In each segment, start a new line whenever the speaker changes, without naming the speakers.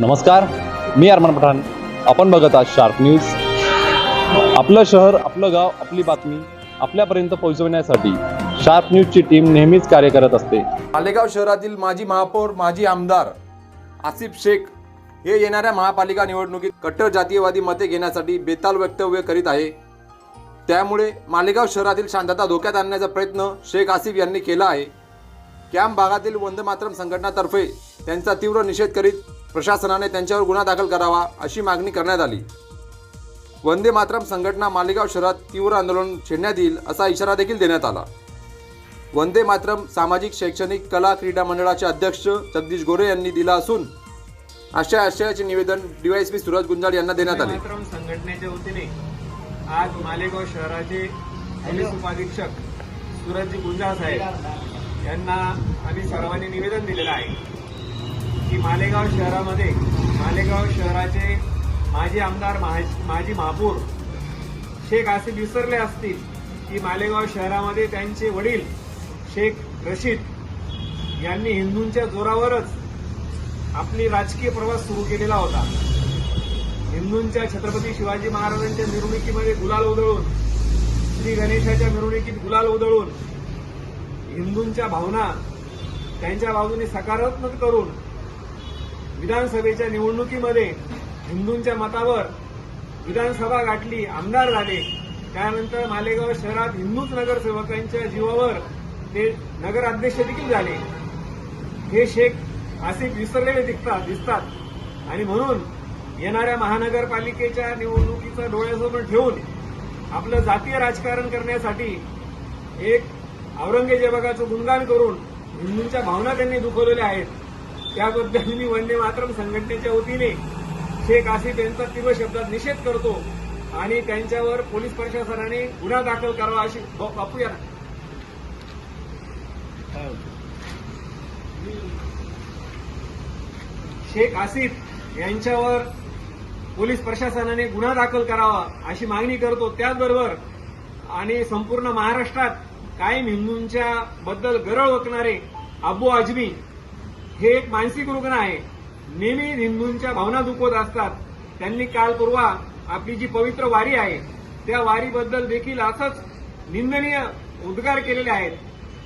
नमस्कार मी अरमान पठाण. आपण बघत आहात शार्प न्यूज आपलं शहर आपलं गाव आपली बातमी आपल्यापर्यंत पोहोचवण्यासाठी शार्प न्यूजची टीम नेहमीच कार्य करत असते.
मालेगाव शहरातील माजी महापौर माजी आमदार आसिफ शेख हे येणाऱ्या महापालिका निवडणुकीत कट्टर जातीयवादी मते घेण्यासाठी बेताल वक्तव्य करीत आहे. त्यामुळे मालेगाव शहरातील शांतता धोक्यात आणण्याचा प्रयत्न शेख आसिफ यांनी केला आहे. कॅम्प भागातील वंदमातरम संघटनातर्फे त्यांचा तीव्र निषेध करीत प्रशासनाने त्यांच्यावर गुन्हा दाखल करावा अशी मागणी करण्यात आली. वंदे मातरम संघटना मालेगाव शहरात तीव्र आंदोलन छेडण्यात येईल असा इशारा देखील देण्यात आला. वंदे मातरम सामाजिक शैक्षणिक कला क्रीडा मंडळाचे अध्यक्ष जगदीश गोरे यांनी दिला असून अशा आशयाचे निवेदन डीवायएसपी सुरज गुंजाळ यांना देण्यात आले.
मातरम संघटनेच्या वतीने आज मालेगाव शहराचे पोलीस उपाधीक्षक सूरजजी गुंजाळ साहेब यांना आम्ही सर्वांनी निवेदन दिलेलं आहे. की मालेगाव शहरामध्ये मालेगाव शहराचे माजी आमदार माजी महापौर शेख असे विसरले असतील की मालेगाव शहरामध्ये त्यांचे वडील शेख रशीद यांनी हिंदूंच्या जोरावरच आपली राजकीय प्रवास सुरू केलेला होता. हिंदूंच्या छत्रपती शिवाजी महाराजांच्या मिरवणुकीमध्ये गुलाल उधळून श्री गणेशाच्या मिरवणुकीत गुलाल उधळून हिंदूंच्या भावना त्यांच्या बाजूने सकारात्मक करून विधानसभेच्या निवडणुकीमध्ये हिंदूंच्या मतावर विधानसभा गाठली आमदार झाले. त्यानंतर मालेगाव शहरात हिंदूच नगरसेवकांच्या जीवावर ते नगराध्यक्ष देखील झाले. हे शेख असे विसरलेले दिसतात दिसतात. आणि म्हणून येणाऱ्या महानगरपालिकेच्या निवडणुकीचा डोळ्यासमोर ठेवून आपलं जातीय राजकारण करण्यासाठी एक औरंगजेबाचं गुणगान करून हिंदूंच्या भावना त्यांनी दुखवलेल्या आहेत. त्याबद्दल मी वंदे मातरम संघटनेच्या वतीने शेख आसिफ यांचा तीव्र शब्दात निषेध करतो आणि त्यांच्यावर पोलीस प्रशासनाने गुन्हा दाखल करावा अशी बापूया. बापू शेख आसिफ यांच्यावर पोलीस प्रशासनाने गुन्हा दाखल करावा अशी मागणी करतो. त्याचबरोबर आणि संपूर्ण महाराष्ट्रात कायम हिंदूंच्या बद्दल गरळ ओकणारे अबू आजमी हे एक मानसिक रुग्ण आहे. नेहमी हिंदूंच्या भावना दुखवत असतात. त्यांनी काल पूर्वा आपली जी पवित्र वारी आहे त्या वारीबद्दल देखील असंच निंदनीय उद्गार केलेले आहेत.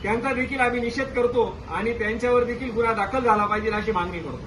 त्यांचा देखील आम्ही निषेध करतो आणि त्यांच्यावर देखील गुन्हा दाखल झाला पाहिजे अशी मागणी करतो.